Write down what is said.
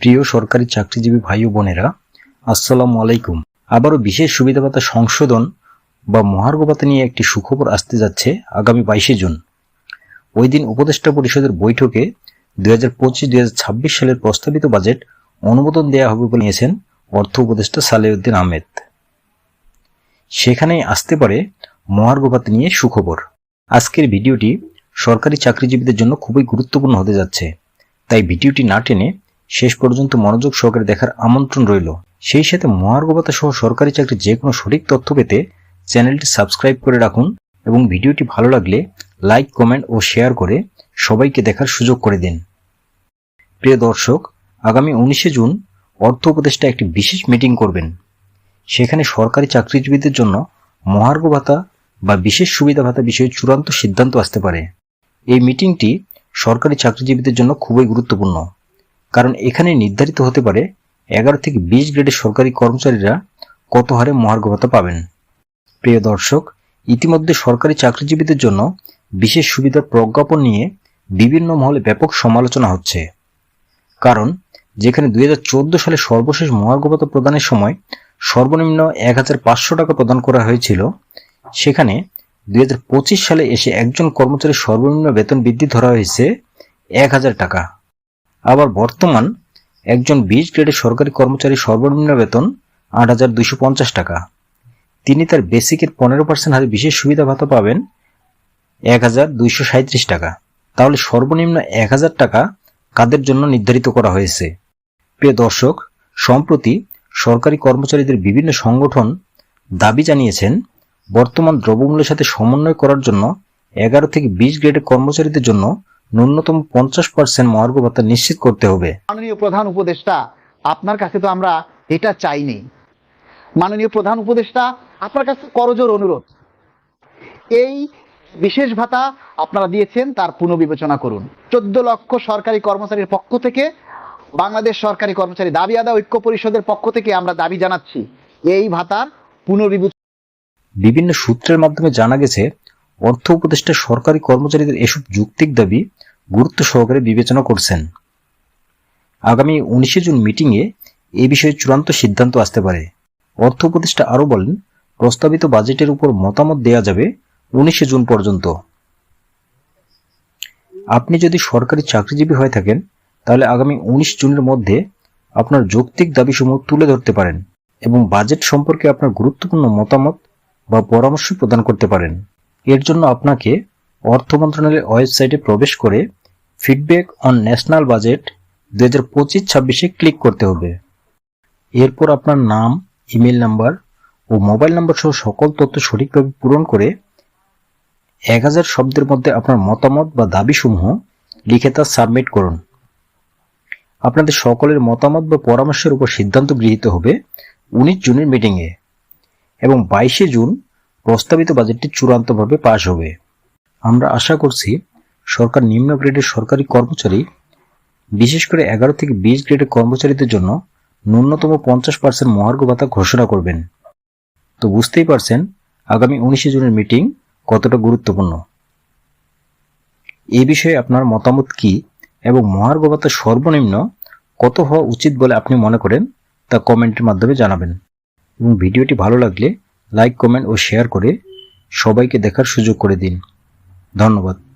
প্রিয় সরকারি চাকরিজীবী ভাই ও বোনেরা, আসসালামু আলাইকুম। আবারও বিশেষ সুবিধা ভাতা সংশোধন বা মহার্ঘ ভাতা নিয়ে একটি সুখবর আসতে যাচ্ছে আগামী বাইশে জুন। ওই দিন উপদেষ্টা পরিষদের বৈঠকে দুই হাজার পঁচিশ দুই হাজার ছাব্বিশ সালের প্রস্তাবিত বাজেট অনুমোদন দেওয়া হবে বলে নিয়েছেন অর্থ উপদেষ্টা সালেউদ্দিন আহমেদ। সেখানেই আসতে পারে মহার্ঘ ভাতা নিয়ে সুখবর। আজকের ভিডিওটি সরকারি চাকরিজীবীদের জন্য খুবই গুরুত্বপূর্ণ হতে যাচ্ছে, তাই ভিডিওটি না টেনে শেষ পর্যন্ত মনোযোগ সহকারে দেখার আমন্ত্রণ রইল। সেই সাথে মহার্ঘ ভাতা সহ সরকারি চাকরির যে কোনো সঠিক তথ্য পেতে চ্যানেলটি সাবস্ক্রাইব করে রাখুন এবং ভিডিওটি ভালো লাগলে লাইক, কমেন্ট ও শেয়ার করে সবাইকে দেখার সুযোগ করে দিন। প্রিয় দর্শক, আগামী উনিশে জুন অর্থ উপদেষ্টা একটি বিশেষ মিটিং করবেন। সেখানে সরকারি চাকরিজীবীদের জন্য মহার্ঘ ভাতা বা বিশেষ সুবিধা ভাতা বিষয়ে চূড়ান্ত সিদ্ধান্ত আসতে পারে। এই মিটিংটি সরকারি চাকরিজীবীদের জন্য খুবই গুরুত্বপূর্ণ। কারণ এখানে নির্ধারিত হতে পারে এগারো থেকে বিশ গ্রেডের সরকারি কর্মচারীরা কত হারে মহার্ঘ ভাতা পাবেন। প্রিয় দর্শক, ইতিমধ্যে সরকারি চাকরিজীবীদের জন্য বিশেষ সুবিধার প্রজ্ঞাপন নিয়ে বিভিন্ন মহলে ব্যাপক সমালোচনা হচ্ছে। কারণ, যেখানে দুই হাজার চোদ্দ সালে সর্বশেষ মহার্ঘ ভাতা প্রদানের সময় সর্বনিম্ন এক হাজার পাঁচশো টাকা প্রদান করা হয়েছিল, সেখানে দুই হাজার পঁচিশ সালে এসে একজন কর্মচারীর সর্বনিম্ন বেতন বৃদ্ধি ধরা হয়েছে এক হাজার টাকা। আবার বর্তমান একজন বিশ গ্রেডের সরকারি কর্মচারীর সর্বনিম্ন বেতন আট হাজার দুইশো পঞ্চাশ টাকা। তিনি তার বেসিকের পনেরো পার্সেন্ট হারে বিশেষ সুবিধা ভাতা পাবেন এক হাজার দুইশো সাঁত্রিশ টাকা। তাহলে সর্বনিম্ন এক হাজার টাকা কাদের জন্য নির্ধারিত করা হয়েছে? প্রিয় দর্শক, সম্প্রতি সরকারি কর্মচারীদের বিভিন্ন সংগঠন দাবি জানিয়েছেন, বর্তমান দ্রব্যমূল্যের সাথে সমন্বয় করার জন্য এগারো থেকে বিশ গ্রেডের কর্মচারীদের জন্য ন্যূনতম পঞ্চাশ পার্সেন্ট মহার্ঘ ভাতা নিশ্চিত করতে হবে। মাননীয় প্রধান উপদেষ্টা আপনার কাছে তো আমরা এটা চাইনি মাননীয় প্রধান উপদেষ্টা আপনার কাছে করজোর অনুরোধ। এই বিশেষ ভাতা আপনারা দিয়েছেন তার পুনর্বিবেচনা করুন। চোদ্দ লক্ষ সরকারি কর্মচারীর পক্ষ থেকে বাংলাদেশ সরকারি কর্মচারী দাবি আদা ঐক্য পরিষদের পক্ষ থেকে আমরা দাবি জানাচ্ছি এই ভাতার পুনর্বিবেচনা বিভিন্ন সূত্রের মাধ্যমে জানা গেছে অর্থ উপদেষ্টা সরকারি কর্মচারীদের এসব যৌক্তিক দাবি গুরুত্ব সহকারে বিবেচনা করছেন। আগামী উনিশে জুন মিটিংয়ে এ বিষয়ে চূড়ান্ত সিদ্ধান্ত আসতে পারে। অর্থ উপদেষ্টা আরও বলেন, প্রস্তাবিত বাজেটের উপর মতামত দেয়া যাবে উনিশে জুন পর্যন্ত। আপনি যদি সরকারি চাকরিজীবী হয়ে থাকেন, তাহলে আগামী উনিশ জুনের মধ্যে আপনার যৌক্তিক দাবিসমূহ তুলে ধরতে পারেন এবং বাজেট সম্পর্কে আপনার গুরুত্বপূর্ণ মতামত বা পরামর্শ প্রদান করতে পারেন। এর জন্য আপনাকে অর্থ মন্ত্রণালয়ের ওয়েবসাইটে প্রবেশ করে ফিডব্যাক অন ন্যাশনাল বাজেট দু হাজার পঁচিশ, ছাব্বিশে ক্লিক করতে হবে। এরপর আপনার নাম ইমেল নাম্বার ও মোবাইল নাম্বার সহ সকল তথ্য সঠিকভাবে পূরণ করে এক হাজার শব্দের মধ্যে আপনার মতামত বা দাবিসমূহ লিখে তা সাবমিট করুন। আপনাদের সকলের মতামত বা পরামর্শের উপর সিদ্ধান্ত গৃহীত হবে উনিশ জুনের মিটিংয়ে এবং বাইশে জুন প্রস্তাবিত বাজেটটি চূড়ান্তভাবে পাশ হবে। আমরা আশা করছি সরকার নিম্ন গ্রেডের সরকারি কর্মচারী, বিশেষ করে এগারো থেকে বিশ গ্রেডের কর্মচারীদের জন্য ন্যূনতম পঞ্চাশ পার্সেন্ট মহার্ঘ ভাতা ঘোষণা করবেন। তো বুঝতেই পারছেন আগামী উনিশে জুনের মিটিং কতটা গুরুত্বপূর্ণ। এই বিষয়ে আপনার মতামত কি এবং মহার্ঘ ভাতা সর্বনিম্ন কত হওয়া উচিত বলে আপনি মনে করেন তা কমেন্টের মাধ্যমে জানাবেন। এবং ভিডিওটি ভালো লাগলে লাইক কমেন্ট ও শেয়ার করে সবাইকে দেখার সুযোগ করে দিন। ধন্যবাদ।